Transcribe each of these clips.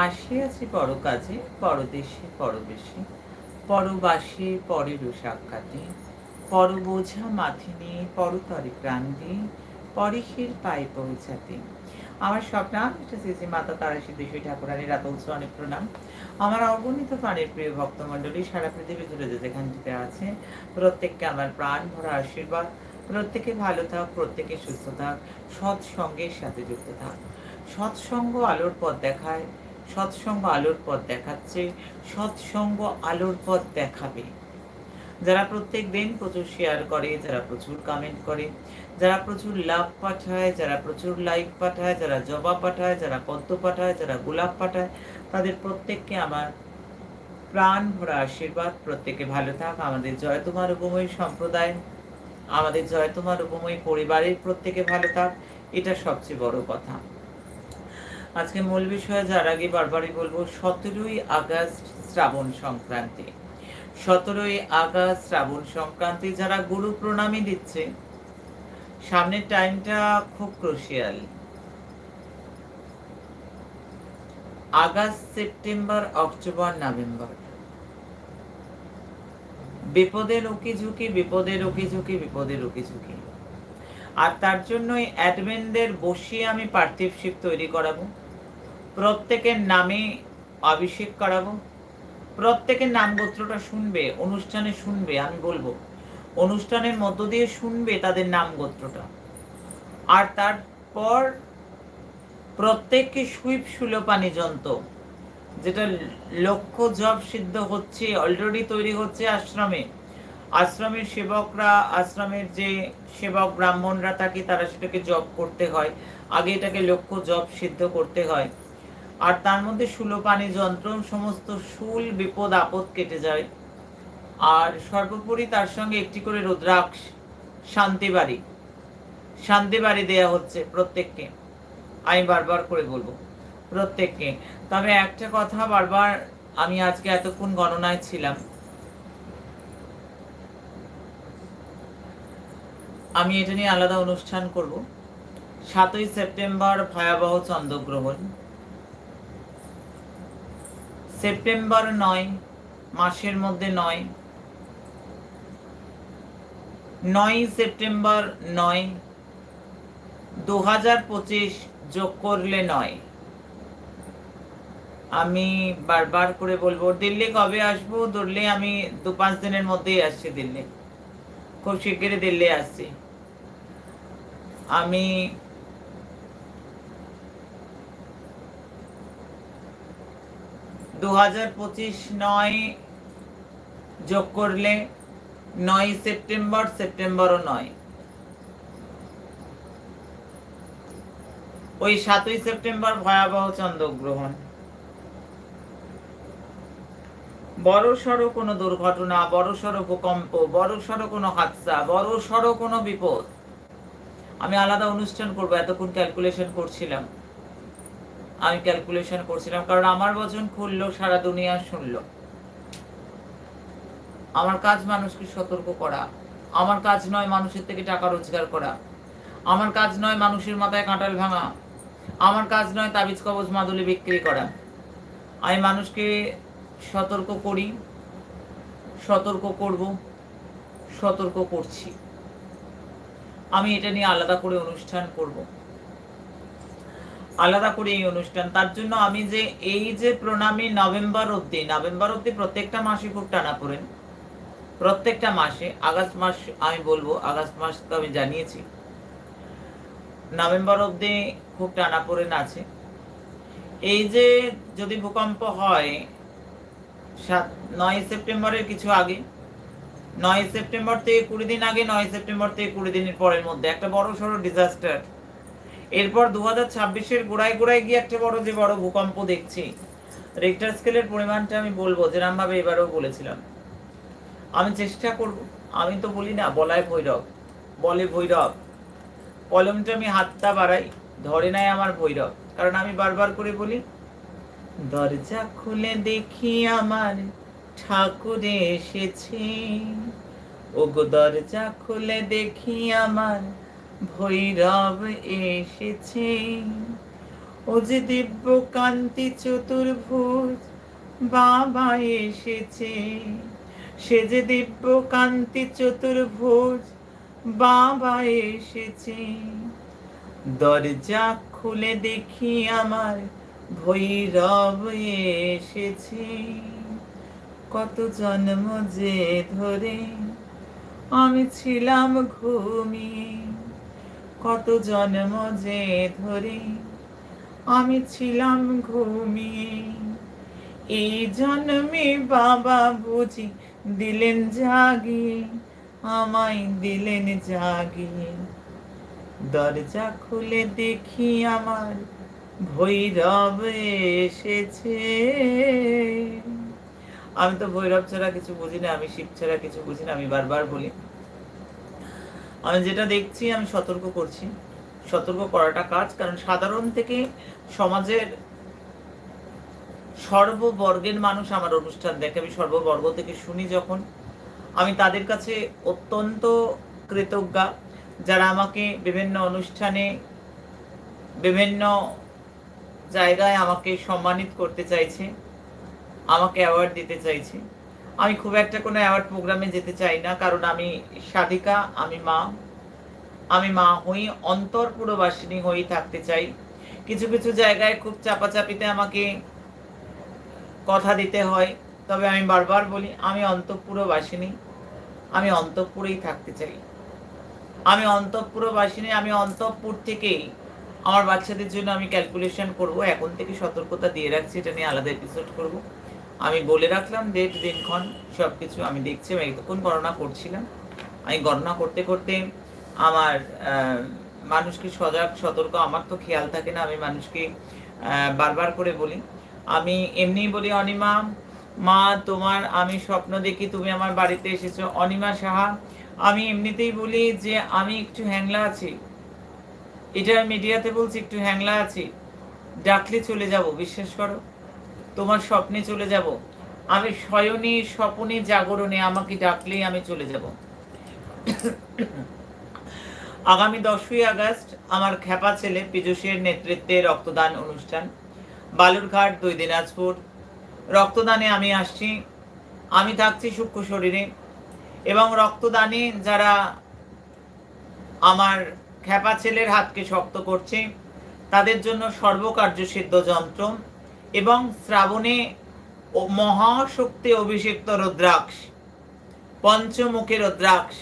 আসিয়াছি পর কাজে পরদেশে পরবেশে, পরবাসে পরের সাক্ষাতে পর বোঝা মাথে নিয়ে পরতরে প্রাণ দিয়ে পরিহের পায়ে পৌঁছাতে। আমার স্বপ্নাম এটা শ্রী মাতা তারা সিদ্ধেশ্বরী ঠাকুরানীর রাত উৎসব অনেক প্রণাম। আমার অগণিত প্রাণের প্রিয় ভক্তমণ্ডলী, সারা পৃথিবী জুড়ে যে যেখানটিতে আছে, প্রত্যেককে আমার প্রাণ ভরা আশীর্বাদ। প্রত্যেকে ভালো থাক, প্রত্যেকে সুস্থ থাক, সৎসঙ্গের সাথে যুক্ত থাক। সৎসঙ্গ আলোর পথ দেখায় সৎসঙ্গ আলোর পথ দেখাচ্ছে, সৎসঙ্গ আলোর পথ দেখাবে। যারা প্রত্যেক দিন প্রচুর শেয়ার করে, যারা প্রচুর কমেন্ট করে, যারা প্রচুর লাভ পাঠায়, যারা প্রচুর লাইক পাঠায়, যারা জবা পাঠায়, যারা পদ্ম পাঠায়, যারা গোলাপ পাঠায়, তাদের প্রত্যেককে আমার প্রাণ ভরা আশীর্বাদ। প্রত্যেকে ভালো থাক। আমাদের জয়তুমার উপময় সম্প্রদায়, আমাদের জয়তুমার উপময় পরিবারের প্রত্যেকে ভালো থাক। এটা সবচেয়ে বড় কথা। আজকে মূল বিষয়ে যার আগে বারবারই বলব, সতেরোই আগস্ট শ্রাবণ সংক্রান্তি। সতেরোই আগস্ট শ্রাবণ সংক্রান্তি যারা গুরু প্রণামী দিচ্ছে, সামনের টাইমটা খুব crucial August, September, October, November. বিপদের উকি ঝুঁকি বিপদের উকি ঝুঁকি বিপদের উকি ঝুঁকি। আর তার জন্যই অ্যাডমিনদের বসিয়ে আমি পার্থিব পার্থিবশিপ তৈরি করাবো। প্রত্যেকের নামে অভিষেক করাবো। প্রত্যেকের নাম গোত্রটা শুনবে, অনুষ্ঠানে শুনবে, আমি বলব। অনুষ্ঠানের মধ্য দিয়ে শুনবে তাদের নাম গোত্রটা। আর তারপর প্রত্যেককে সুইপ সুলোপানি যন্ত্র, যেটা লক্ষ্য জব সিদ্ধ হচ্ছে অলরেডি তৈরি হচ্ছে আশ্রমে। আশ্রমের সেবকরা, আশ্রমের যে সেবক ব্রাহ্মণরা থাকে, তারা সেটাকে জব করতে হয়। আগে এটাকে লক্ষ্য জব সিদ্ধ করতে হয়। আর তার মধ্যে সুলোপানি যন্ত্র, সমস্ত শুল, বিপদ, আপদ কেটে যায়। আর সর্বোপরি তার সঙ্গে একটি করে রুদ্রাক্ষ শান্তি বাড়ি শান্তি বাড়ি দেয়া হচ্ছে প্রত্যেককে। আমি বারবার করে বলব, প্রত্যেককে। তবে একটা কথা বারবার আমি আজকে এতক্ষণ গণনায় ছিলাম। আমি এটা নিয়ে আলাদা অনুষ্ঠান করব। সাতই সেপ্টেম্বর ভয়াবহ চন্দ্রগ্রহণ। সেপ্টেম্বর নয়, মাসের মধ্যে নয়। নয় সেপ্টেম্বর নয় দু হাজার পঁচিশ যোগ করলে নয়। আমি বারবার করে বলব, দিল্লি কবে আসব? ধরলে আমি দু পাঁচ দিনের মধ্যেই আসছি দিল্লি। খুব শিগগিরই দিল্লি আসছি। আমি দু হাজার পঁচিশ নয় যোগ করলে নয় সেপ্টেম্বর, সেপ্টেম্বরও নয়। ওই সাতই সেপ্টেম্বর ভয়াবহ চন্দ্রগ্রহণ। বড় সড়ো কোনো দুর্ঘটনা বড় সড়ো ভূকম্প বড় সড়ো কোনো হাদসা বড় সড়ো কোনো বিপদ। আমি আলাদা অনুষ্ঠান করব, এতক্ষণ ক্যালকুলেশন করছিলাম। আমি ক্যালকুলেশন করছিলাম, কারণ আমার বচন খুললো, সারা দুনিয়া শুনলো। আমার কাজ মানুষকে সতর্ক করা। আমার কাজ নয় মানুষের থেকে টাকা রোজগার করা। আমার কাজ নয় মানুষের মাথায় কাঁটাল ভাঙা। আমার কাজ নয় তাবিজ কবজ মাদুলি বিক্রি করা। আমি মানুষকে সতর্ক করি, সতর্ক করব, সতর্ক করছি। আমি এটা নিয়ে আলাদা করে অনুষ্ঠান করব। আলাদা করে এই অনুষ্ঠান। তার জন্য আমি যে এই যে প্রণামী নভেম্বর অব্দি নভেম্বর অব্দি প্রত্যেকটা মাসে খুব টানা পড়েন প্রত্যেকটা মাসে, আগস্ট মাস আমি বলব, আগস্ট মাস তো আমি জানিয়েছি। নভেম্বর অব্দি খুব টানা পড়েন আছে। এই যে যদি ভূকম্প হয়, সাত, নয় সেপ্টেম্বরের কিছু আগে, নয় সেপ্টেম্বর থেকে কুড়ি দিন আগে, নয় সেপ্টেম্বর থেকে কুড়ি দিনের পরের মধ্যে, একটা বড় সড়ো ডিজাস্টার এরপর দু হাজার ছাব্বিশের গোড়ায় গোড়ায় গিয়ে একটা বড় যে বড় ভূকম্প দেখছি। রেক্টার স্কেলের পরিমাণটা আমি বলব যেরকম ভাবে এবারেও বলেছিলাম। আমি চেষ্টা করব, আমি তো বলি না বলায় ভৈরব, বলে ভৈরব। কলমটা আমি হাতটা বাড়াই, ধরে নাই আমার ভৈরব। কারণ আমি বারবার করে বলি, দরজা খুলে দেখি আমার ঠাকুর এসেছে। ওগো, দরজা খুলে দেখি আমার ভৈরব এসেছে। ও যে দিব্য কান্তি চতুর্ভুজ বাবা এসেছে। সে যে দিব্য কান্তি চতুর্ভুজ বাবা এসেছে। দরজা খুলে দেখি আমার ভৈরব এসেছে। কত জন্ম যে ধরে আমি ছিলাম ঘুমিয়ে। কত জন্ম যে ধরে আমি ছিলাম ঘুমিয়ে। এই জন্মে বাবা বুঝি দিলেন জাগিয়ে, আমায় দিলেন জাগিয়ে। দরজা খুলে দেখি আমার ভৈরব এসেছে। আমি তো ভৈরব ছাড়া কিছু বুঝি না আমি শিব ছাড়া কিছু বুঝি না আমি বারবার বলি। আমি যেটা দেখছি, আমি সতর্ক করছি। সতর্ক করাটা কাজ, কারণ সাধারণ থেকে সমাজের সর্ববর্গের মানুষ আমার অনুষ্ঠান দেখে। আমি সর্ববর্গ থেকে শুনি যখন। আমি তাদের কাছে অত্যন্ত কৃতজ্ঞা। যারা আমাকে বিভিন্ন অনুষ্ঠানে, বিভিন্ন জায়গায় আমাকে সম্মানিত করতে চাইছে, আমাকে অ্যাওয়ার্ড দিতে চাইছে। আমি খুব একটা কোনো অ্যাওয়ার্ড প্রোগ্রামে যেতে চাই না, কারণ আমি সাধিকা, আমি মা। আমি মা হই অন্তরপুরবাসিনী হয়েই থাকতে চাই। কিছু কিছু জায়গায় খুব চাপাচাপিতে আমাকে কথা দিতে হয়, তবে আমি বারবার বলি, আমি অন্তঃপুরবাসিনী, আমি অন্তঃপুরেই থাকতে চাই। আমি অন্তঃপুরবাসিনী, আমি অন্তঃপুর থেকেই আমার বাচ্চাদের জন্য আমি ক্যালকুলেশন করব, এখন থেকে সতর্কতা দিয়ে রাখছি, এটা নিয়ে আলাদা এপিসোড করব। আমি বলে রাখলাম ডেট দিনক্ষণ সব কিছু আমি দেখছি, আমি এতক্ষণ গণনা করছিলাম। আমি গণনা করতে করতে আমার মানুষকে সজাগ, সতর্ক, আমার তো খেয়াল থাকে না, আমি মানুষকে বারবার করে বলি। আমি এমনি বলি, অনিমা, মা, তোমার আমি স্বপ্ন দেখি, তুমি আমার বাড়িতে এসেছ। অনিমা সাহা, আমি এমনিতেই বলি যে আমি একটু হ্যাংলা আছি। এটা মিডিয়াতে বলছি, একটু হ্যাংলা আছি। ডাকলে চলে যাব, বিশ্বাস করো। তোমার স্বপ্নে চলে যাব। আমি শয়নে স্বপনে জাগরণে আমাকে ডাকলেই আমি চলে যাব। আগামী দশই আগস্ট আমার খ্যাপা ছেলে পীযুষের নেতৃত্বে রক্তদান অনুষ্ঠান, বালুরঘাট, দুই দিনাজপুর। রক্তদানে আমি আসছি, আমি থাকছি সূক্ষ্ম শরীরে এবং রক্তদানে যারা আমার খ্যাপা ছেলের হাতকে শক্ত করছে, তাদের জন্য সর্বকার্য সিদ্ধ যন্ত্র এবং শ্রাবণে মহাশক্তি অভিষিক্ত রুদ্রাক্ষ, পঞ্চমুখী রুদ্রাক্ষ।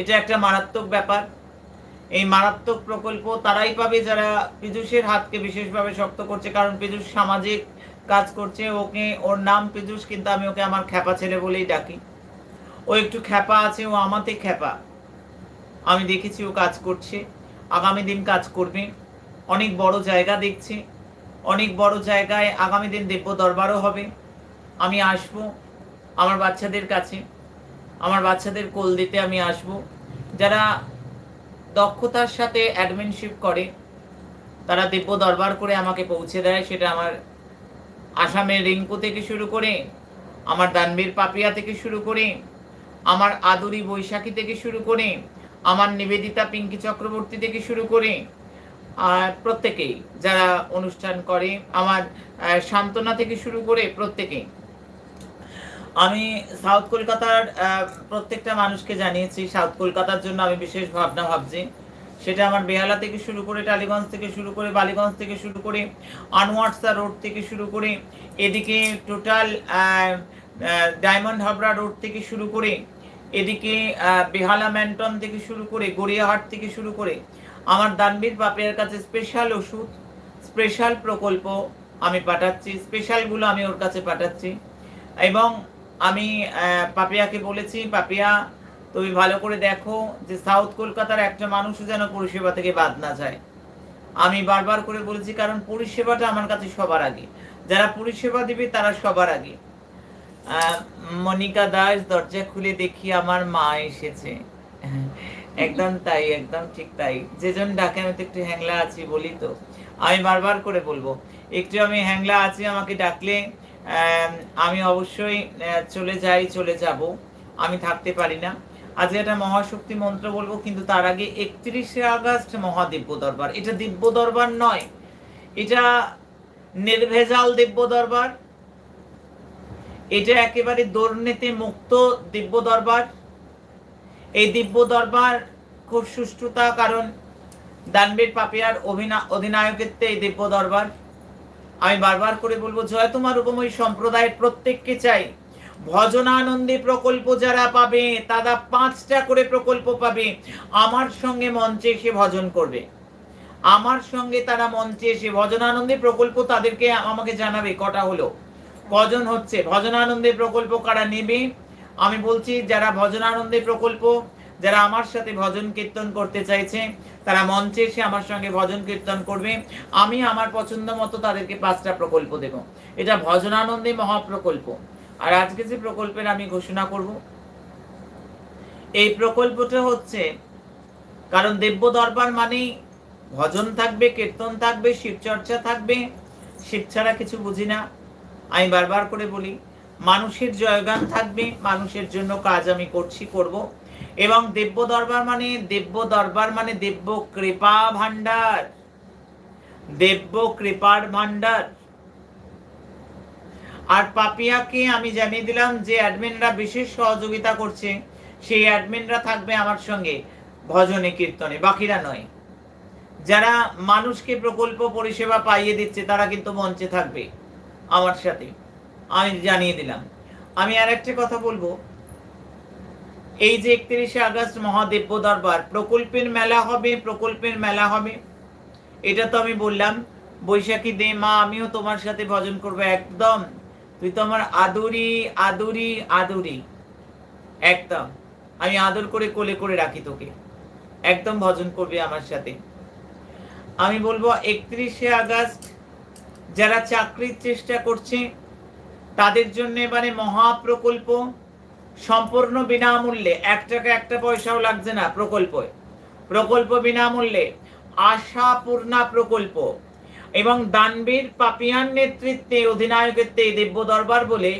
এটা একটা মারাত্মক ব্যাপার। এই মারাত্মক প্রকল্প তারাই পাবে যারা পীযুষের হাতকে বিশেষভাবে শক্ত করছে, কারণ পীযুষ সামাজিক কাজ করছে। ওকে, ওর নাম পীযুষ, কিন্তু আমি ওকে আমার খ্যাপা ছেলে বলেই ডাকি। ও একটু খ্যাপা আছে, ও আমাতে খ্যাপা। আমি দেখেছি ও কাজ করছে, আগামী দিন কাজ করবে। অনেক বড় জায়গা দেখছি। অনেক বড় জায়গায় আগামী দিন দিব্য দরবারও হবে। আমি আসব আমার বাচ্চাদের কাছে। আমার বাচ্চাদের কোল দিতে আমি আসব। যারা দক্ষতার সাথে অ্যাডমিনশিপ করে, তারা দিব্য দরবার করে আমাকে পৌঁছে দেয়, সেটা আমার আসামের রিঙ্কু থেকে শুরু করে, আমার দানবীর পাপিয়া থেকে শুরু করে, আমার আদুরি বৈশাখী থেকে শুরু করে, আমার নিবেদিতা পিঙ্কি চক্রবর্তী থেকে শুরু করে আর প্রত্যেকেই যারা অনুষ্ঠান করে, আমার সান্ত্বনা থেকে শুরু করে প্রত্যেকেই। আমি সাউথ কলকাতার প্রত্যেকটা মানুষকে জানিয়েছি, সাউথ কলকাতার জন্য আমি বিশেষ ভাবনা ভাবছি। সেটা আমার বেহালা থেকে শুরু করে, টালিগঞ্জ থেকে শুরু করে, বালিগঞ্জ থেকে শুরু করে, আনোয়ারসা রোড থেকে শুরু করে, এদিকে টোটাল ডায়মন্ড হাবড়া রোড থেকে শুরু করে, এদিকে বেহালা ম্যান্টন থেকে শুরু করে, গড়িয়াহাট থেকে শুরু করে আমার দানবীর বাপের কাছে স্পেশাল ওষুধ স্পেশাল প্রকল্প আমি পাঠাচ্ছি স্পেশালগুলো আমি ওর কাছে পাঠাচ্ছি। এবং আমি পাপিয়াকে বলেছি, পাপিয়া, তুমি ভালো করে দেখো যে সাউথ কলকাতার একটা মানুষও যেন পরিষেবা থেকে বাদ না যায়। আমি বারবার করে বলেছি, কারণ পরিষেবাটা আমার কাছে সবার আগে। যারা পরিষেবা দিবে, তারা সবার আগে। মনিকা দাস দরজা খুলে দেখি আমার মা এসেছে। একদম তাই, একদম ঠিক তাই। যেজন ডাকে, আমি তো একটু হ্যাংলা আছি বলি তো। আমি বারবার করে বলব, একটু আমি হ্যাংলা আছি, আমাকে ডাকলে, আমি অবশ্যই চলে যাই, চলে যাব। আমি থাকতে পারি না। আজকে একটা মহাশক্তি মন্ত্র বলব, কিন্তু তার আগে একত্রিশে আগস্ট মহাদিব্য দরবার। এটা দিব্য দরবার নয়, এটা নির্ভেজাল দিব্য দরবার। এটা একেবারে দুর্নীতি মুক্ত দিব্য দরবার। এই দিব্য দরবার খুব সুষ্ঠুতা, কারণ দানবীর পাপিয়ার অধিনায়কত্বে এই দিব্য দরবার। আমি বারবার করে বলব, জয় তোমার উপময় সম্প্রদায়ের প্রত্যেককে চাই। ভজনানন্দী প্রকল্প যারা পাবে, তারা পাঁচটা করে প্রকল্প পাবে। আমার সঙ্গে মঞ্চে এসে ভজন করবে। আমার সঙ্গে তারা মঞ্চে এসে ভজনানন্দী প্রকল্প তাদেরকে আমাকে জানাবে কটা হলো। কজন হচ্ছে? ভজনানন্দী প্রকল্প কারা নেবে? আমি বলছি, যারা ভজনানন্দী প্রকল্প, যারা আমার সাথে ভজন কীর্তন করতে চাইছে, তারা মঞ্চে এসে আমার সঙ্গে ভজন কীর্তন করবে। আমি আমার পছন্দ মতো তাদেরকে পাঁচটা প্রকল্প দেব। এটা ভজনানন্দী মহাপ্রকল্প। আর আজকে যে প্রকল্পের আমি ঘোষণা করব, এই প্রকল্পটা হচ্ছে, কারণ দেব্য দরবার মানেই ভজন থাকবে, কীর্তন থাকবে, শিবচর্চা থাকবে, শিব ছাড়া কিছু বুঝি না। আমি বারবার করে বলি মানুষের জয়গান থাকবে, মানুষের জন্য কাজ আমি করছি, করব। এবং দেব্য দরবার মানে দেব্য দরবার মানে দেব্য কৃপা ভান্ডার দেব্য কৃপার ভান্ডার আর পাপিয়াকে আমি জানিয়ে দিলাম যে অ্যাডমিনরা বিশেষ সহযোগিতা করছে, সেই অ্যাডমিনরা থাকবে আমার সঙ্গে ভজনে, কীর্তনে, বাকিরা নয়। যারা মানুষকে প্রকল্প পরিষেবা পাইয়ে দিচ্ছে, তারা কিন্তু মঞ্চে থাকবে আমার সাথে। আমি জানিয়ে দিলাম। আমি আর একটা কথা বলব। এই যে একত্রিশে আগস্ট মহাদেব্য দরবার, প্রকল্পের মেলা হবে, প্রকল্পের মেলা হবে। এটা তো আমি বললাম, বৈশাখী দে মা, আমিও তোমার সাথে ভজন করব একদম। তুই তো আমার আদুরি আদুরি আদুরি। একদম। আমি আদর করে কোলে করে রাখি তোকে। একদম ভজন করবে আমার সাথে। আমি বলব, একত্রিশে আগস্ট যারা চাকরির চেষ্টা করছে তাদের জন্য এবারে মহাপ্রকল্প সম্পূর্ণ বিনামূল্যে। এক টাকা, একটা পয়সাও লাগছে না প্রকল্প প্রকল্প বিনামূল্যে। আশাপূর্ণা প্রকল্প। এবং দানবীর পাপিয়ান নেতৃত্বে অধিনায়কত্বে দিব্য দরবার বলে,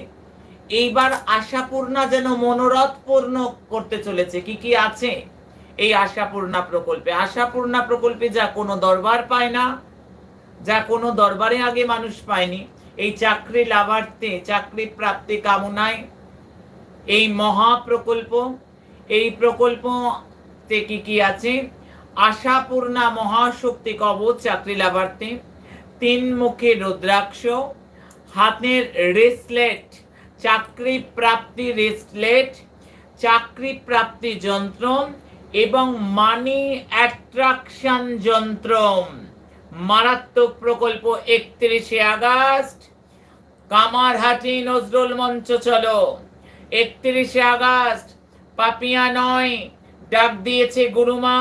এইবার আশাপূর্ণা যেন মনোরথ পূর্ণ করতে চলেছে। কি কি আছে এই আশাপূর্ণা প্রকল্পে? আশাপূর্ণা প্রকল্পে যা কোনো দরবার পায় না, যা কোনো দরবারে আগে মানুষ পায়নি এই চাকরি লাভার্থে, চাকরি প্রাপ্তি কামনায় এই মহা প্রকল্প এই প্রকল্প কি কি আছে? আশাপূর্ণা মহাশক্তি কবচ চাকরি লাভার্থে, তিন মুখে রুদ্রাক্ষ, হাতের রেসলেট, চাকরি প্রাপ্তি রেসলেট, চাকরি প্রাপ্তি যন্ত্র এবং মানি অ্যাট্রাকশন যন্ত্র মারাত্মক প্রকল্প একত্রিশে আগস্ট। কামারহাটি নজরুল মঞ্চ চলো। একত্রিশে আগস্ট, পাপিয়া নয়। ডাক দিয়েছে গুরুমা,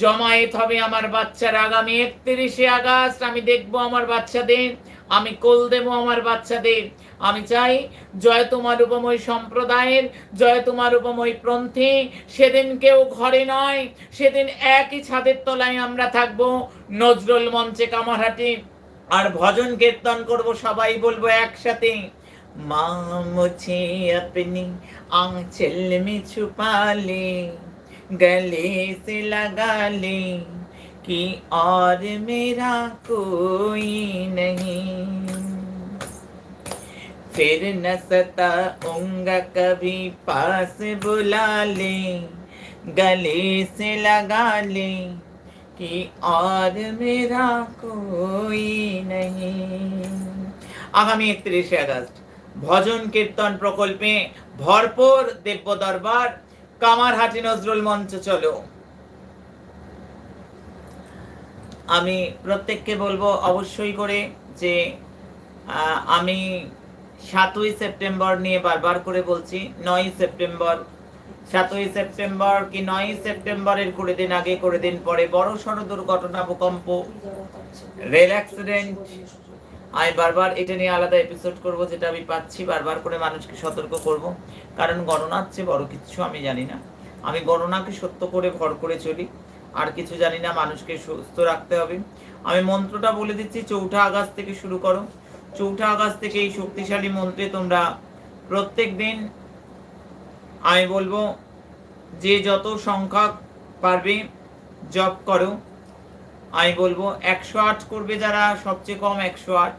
জমায়েত হবে আমার বাচ্চার আগামী একত্রিশে আগস্ট। আমি দেখব আমার বাচ্চাদের, আমি কোল দেবো আমার বাচ্চাদের। আমি চাই জয় তোমার উপময় সম্প্রদায়ের জয় তোমার উপময় পন্থী সেদিন কেউ ঘরে নয় সেদিন একই ছাদের তলায় আমরা থাকবো নজরুল মঞ্চে কামারহাটি আর ভজন কীর্তন করব সবাই বলবো একসাথে মা মুঝে अपनी आंचल में छुपा ले गले से लगा ले कि और मेरा कोई नहीं फिर न सताऊंगा कभी पास बुला ले गले से लगा ले कि और मेरा कोई नहीं আগামী একত্রিশে আগস্ট ভজন কীর্তন প্রকল্পে ভরপুর দেব্য দরবার কামারহাটি নজরুল মঞ্চ চলো আমি প্রত্যেককে বলবো অবশ্যই করে যে আহ, আমি সাতই সেপ্টেম্বর নিয়ে বারবার করে বলছি নয় সেপ্টেম্বর। সাতই সেপ্টেম্বর কি নয় সেপ্টেম্বরের করে দিন আগে করে দিন পরে বড় সড় দুর্ঘটনা, ভূকম্প, রেল অ্যাক্সিডেন্ট আমি বারবার এটা নিয়ে আলাদা এপিসোড করব, যেটা আমি পাচ্ছি, বারবার করে মানুষকে সতর্ক করব। কারণ গণনার চেয়ে বড় কিছু আমি জানি না। আমি গণনাকে সত্য করে ভর করে চলি। আর কিছু জানি না, মানুষকে সুস্থ রাখতে হবে। আমি মন্ত্রটা বলে দিচ্ছি, চৌঠা আগস্ট থেকে শুরু করো। চৌঠা আগস্ট থেকে এই শক্তিশালী মন্ত্রে তোমরা প্রত্যেক দিন আমি বলব, যে যত সংখ্যক পারবে জপ করো। আমি বলব, একশো আট করবে যারা, সবচেয়ে কম একশো আট।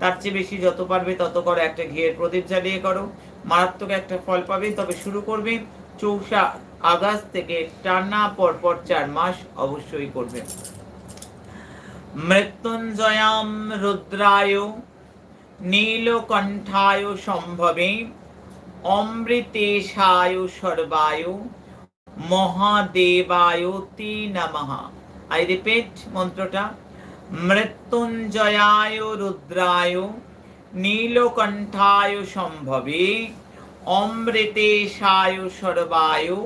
তার চেয়ে বেশি যত পারবে তত করো, একটা ঘিয়ের প্রদীপ জ্বালিয়ে করো। মারাত্মক একটা ফল পাবে। তবে শুরু করবে চৌষা আগস্ট থেকে টানা পরপর চার মাস অবশ্যই করবে। মৃত্যুঞ্জয়াম রুদ্রায় নীলকণ্ঠায় সম্ভবে, অমৃতেশায় সর্বায়, মহাদেবায় তে নমঃ। আই রিপিট মন্ত্রটা। মৃত্যুঞ্জয়ায় রুদ্রায়, নীলকণ্ঠায় সম্ভবে, অমৃতেশায় সর্বায়,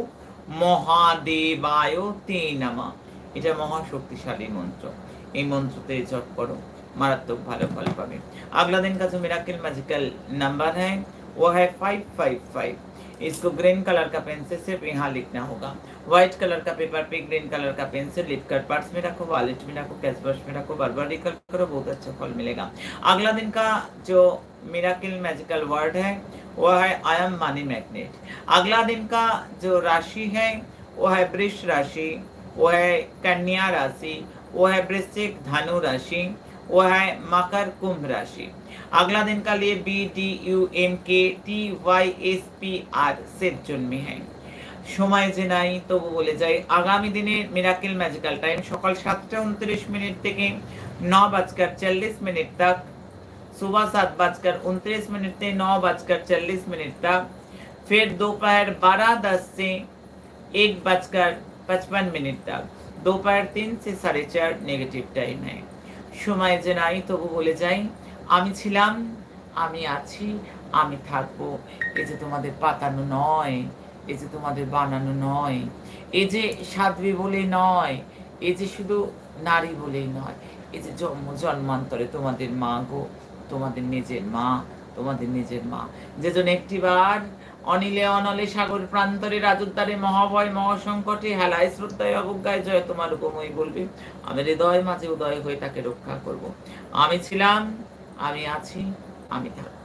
মহাদেবায় তে নমঃ। এটা মহা শক্তিশালী মন্ত্র। এই মন্ত্রতে জপ করো। मारात्मक भालो फल पावे। अगला दिन का जो मिराकल मैजिकल नंबर है, वो है फाइव फाइव फाइव इसको ग्रीन कलर का पेन से सिर्फ़ यहाँ लिखना होगा। व्हाइट कलर का पेपर पे ग्रीन कलर का पेन से कर पर्स में रखो वॉलेट में रखो कैश बॉक्स में रखो, बार बार रिकल करो, बहुत अच्छा फल मिलेगा। अगला दिन का जो मिराकल मैजिकल वर्ड है, वो है आई एम मनी मैग्नेट अगला दिन का जो राशि है, वो है वृष राशि, वो है कन्या राशि, वो है वृश्चिक धनु राशि। वो है मकर कुंभ राशि। अगला दिन का लिए B D U M K T Y S P R से সেট है। समय जे नाई तो वो बोले जाए आगामी दिन মিরাকেল मैजिकल टाइम सकाल সাতটা উনত্রিশ मिनट থেকে नौ बजकर चालीस मिनट तक सुबह सात बजकर उनतीस मिनट से नौ बजकर चालीस मिनट तक फिर दोपहर बारह दस से एक बजकर पचपन मिनट तक दोपहर तीन से साढ़े चार नेगेटिव टाइम है সময় যে নাই তবু বলে যাই, আমি ছিলাম, আমি আছি, আমি থাকব। এই যে তোমাদের পাতানো নয়, এই যে তোমাদের বানানো নয়, এই যে সাধ্বী বলে নয়, এই যে শুধু নারী বলেই নয়, এই যে জন্ম জন্মান্তরে তোমাদের মা গো, তোমাদের নিজের মা, তোমাদের নিজের মা। যেজন একটিবার অনিলে অনলে সাগর প্রান্তরে রাজুদ্দারে মহাভয় মহাসংকটে হেলায় শ্রদ্ধায় অবজ্ঞায় জয় তোমার উপময় বলবে। আমি হৃদয় মাঝে উদয় হয়ে তাকে রক্ষা করব। আমি ছিলাম, আমি আছি, আমি থাকব।